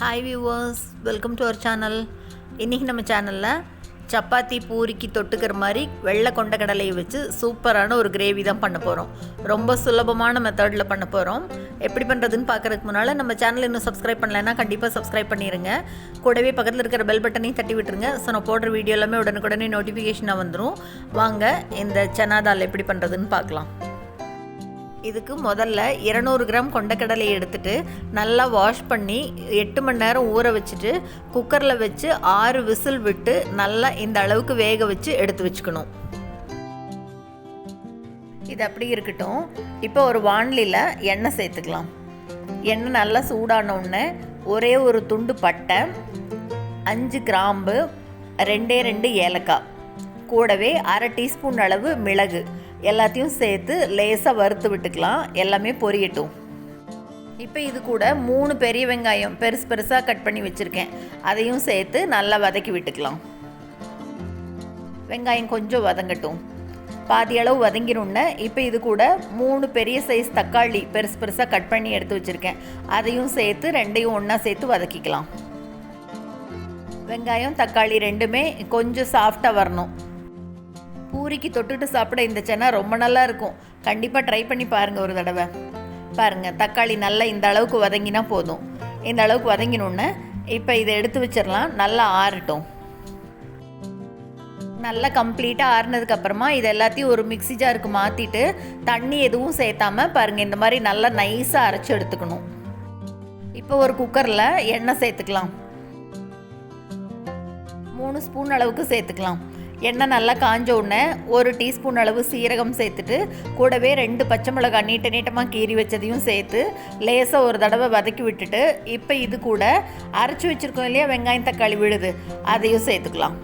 Hi viewers welcome to our channel இன்றைக்கி நம்ம சேனலில் சப்பாத்தி பூரிக்கு தொட்டுக்கிற மாதிரி வெள்ளை கொண்ட கடலையை வச்சு சூப்பரான ஒரு கிரேவி தான் பண்ண போகிறோம் ரொம்ப சுலபமான மெத்தடில் பண்ண போகிறோம் எப்படி பண்ணுறதுன்னு பார்க்குறதுக்கு முன்னால் நம்ம சேனல் இன்னும் சப்ஸ்கிரைப் பண்ணலைன்னா கண்டிப்பாக சப்ஸ்கிரைப் பண்ணிடுங்க கூடவே பக்கத்தில் இருக்கிற பெல் பட்டனையும் தட்டி விட்டுருங்க. ஸோ நான் போடுற வீடியோ எல்லாமே உடனுக்குடனே நோட்டிஃபிகேஷனாக வந்துடும் வாங்க இந்த சனாதால் எப்படி பண்ணுறதுன்னு பார்க்கலாம். இதுக்கு முதல்ல இரநூறு கிராம் கொண்டக்கடலையை எடுத்துட்டு நல்லா வாஷ் பண்ணி எட்டு மணி நேரம் ஊற வச்சுட்டு குக்கரில் வச்சு ஆறு விசில் விட்டு நல்லா இந்த அளவுக்கு வேக வச்சு எடுத்து வச்சுக்கணும். இது அப்படி இருக்கட்டும். இப்போ ஒரு வாண்லியில் எண்ணெய் சேர்த்துக்கலாம். எண்ணெய் நல்லா சூடான உடனே ஒரே ஒரு துண்டு பட்டை அஞ்சு கிராம்பு ரெண்டே ரெண்டு ஏலக்காய் கூடவே அரை டீஸ்பூன் அளவு மிளகு. எல்லாத்தையும் சேர்த்து லேசாக வறுத்து விட்டுக்கலாம். எல்லாமே பொரியட்டும். இப்போ இது கூட மூணு பெரிய வெங்காயம் பெருசு பெருசாக கட் பண்ணி வச்சுருக்கேன். அதையும் சேர்த்து நல்லா வதக்கி விட்டுக்கலாம். வெங்காயம் கொஞ்சம் வதங்கட்டும். பாதி அளவு வதங்கினோடனே இப்போ இது கூட மூணு பெரிய சைஸ் தக்காளி பெருசு பெருசாக கட் பண்ணி எடுத்து வச்சுருக்கேன். அதையும் சேர்த்து ரெண்டையும் ஒன்றா சேர்த்து வதக்கிக்கலாம். வெங்காயம் தக்காளி ரெண்டுமே கொஞ்சம் சாஃப்டாக வரணும். பூரிக்கு தொட்டுட்டு சாப்பிட இந்த சென்னா ரொம்ப நல்லா இருக்கும் கண்டிப்பாக ட்ரை பண்ணி பாருங்கள் ஒரு தடவை. பாருங்கள் தக்காளி நல்லா இந்த அளவுக்கு வதங்கினா போதும். இந்த அளவுக்கு வதங்கினோடனே இப்போ இதை எடுத்து வச்சிடலாம். நல்லா ஆறட்டும். நல்லா கம்ப்ளீட்டாக ஆறுனதுக்கப்புறமா இது எல்லாத்தையும் ஒரு மிக்ஸி ஜாருக்கு மாற்றிட்டு தண்ணி எதுவும் சேர்த்தாமல் பாருங்கள் இந்த மாதிரி நல்லா நைஸாக அரைச்சி எடுத்துக்கணும். இப்போ ஒரு குக்கரில் எண்ணெய் சேர்த்துக்கலாம். மூணு ஸ்பூன் அளவுக்கு சேர்த்துக்கலாம். எண்ணெய் நல்லா காஞ்ச உடனே ஒரு டீஸ்பூன் அளவு சீரகம் சேர்த்துட்டு கூடவே ரெண்டு பச்சை மிளகாய் நீட்ட நீட்டமாக கீறி வச்சதையும் சேர்த்து லேசாக ஒரு தடவை வதக்கி விட்டுட்டு இப்போ இது கூட அரைச்சி வச்சுருக்கோம் இல்லையா? வெங்காயம் தக்காளி விழுது. அதையும் சேர்த்துக்கலாம்.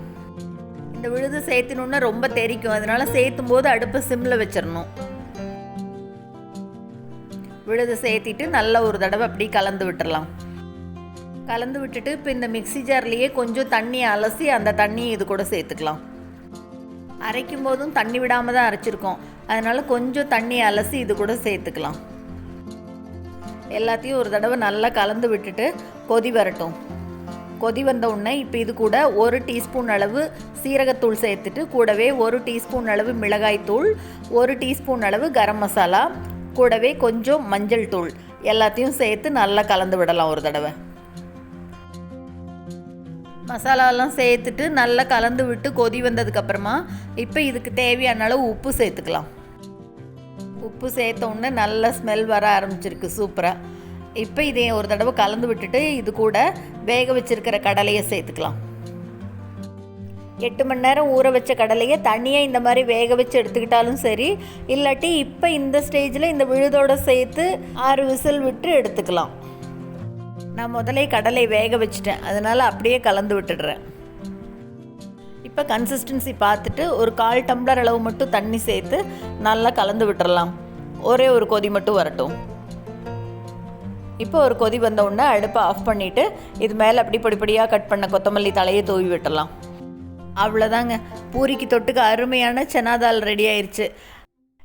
இந்த விழுது சேர்த்தணுன்னா ரொம்ப தெரிக்கும். அதனால சேர்த்தும் போது அடுப்பை சிம்மில் வச்சிடணும். விழுது சேர்த்திட்டு நல்லா ஒரு தடவை அப்படி கலந்து விட்டுடலாம் கலந்து விட்டுட்டு இப்போ இந்த மிக்ஸி ஜார்லேயே கொஞ்சம் தண்ணி அலசி அந்த தண்ணியை இது கூட சேர்த்துக்கலாம். அரைக்கும் போதும் தண்ணி விடாமல் தான் அரைச்சிருக்கோம். அதனால் கொஞ்சம் தண்ணி அலசி இது கூட சேர்த்துக்கலாம். எல்லாத்தையும் ஒரு தடவை நல்லா கலந்து விட்டுட்டு கொதி வரட்டும். கொதி வந்த உடனே இப்போ இது கூட ஒரு டீஸ்பூன் அளவு சீரகத்தூள் சேர்த்துட்டு கூடவே ஒரு டீஸ்பூன் அளவு மிளகாய்த்தூள் ஒரு டீஸ்பூன் அளவு கரம் மசாலா கூடவே கொஞ்சம் மஞ்சள் தூள். எல்லாத்தையும் சேர்த்து நல்லா கலந்து விடலாம் ஒரு தடவை. மசாலாலாம் சேர்த்துட்டு நல்லா கலந்து விட்டு கொதி வந்ததுக்கப்புறமா இப்போ இதுக்கு தேவையான அளவு உப்பு சேர்த்துக்கலாம். உப்பு சேர்த்த உடனே நல்ல ஸ்மெல் வர ஆரம்பிச்சிருக்கு சூப்பராக இப்போ இதை ஒரு தடவை கலந்து விட்டுட்டு இது கூட வேக வச்சிருக்கிற கடலையை சேர்த்துக்கலாம். எட்டு மணி நேரம் ஊற வச்ச கடலையை தனியாக இந்த மாதிரி வேக வச்சு எடுத்துக்கிட்டாலும் சரி இல்லாட்டி இப்போ இந்த ஸ்டேஜில் இந்த விழுதோடு சேர்த்து ஆறு விசில் விட்டு எடுத்துக்கலாம். நான் முதலே கடலை வேக வச்சுட்டேன். அதனால் அப்படியே கலந்து விட்டுடுறேன். இப்போ கன்சிஸ்டன்சி பார்த்துட்டு ஒரு கால் டம்ளர் அளவு மட்டும் தண்ணி சேர்த்து நல்லா கலந்து விட்டுறலாம். ஒரே ஒரு கொதி மட்டும் வரட்டும். இப்போ ஒரு கொதி வந்த உடனே அடுப்பை ஆஃப் பண்ணிவிட்டு இது மேலே அப்படி படிப்படியாக கட் பண்ண கொத்தமல்லி தலையை தூவி விட்டுடலாம் அவ்வளோதாங்க பூரிக்கு தொட்டுக்கு அருமையான சனாதால் ரெடி ஆயிடுச்சு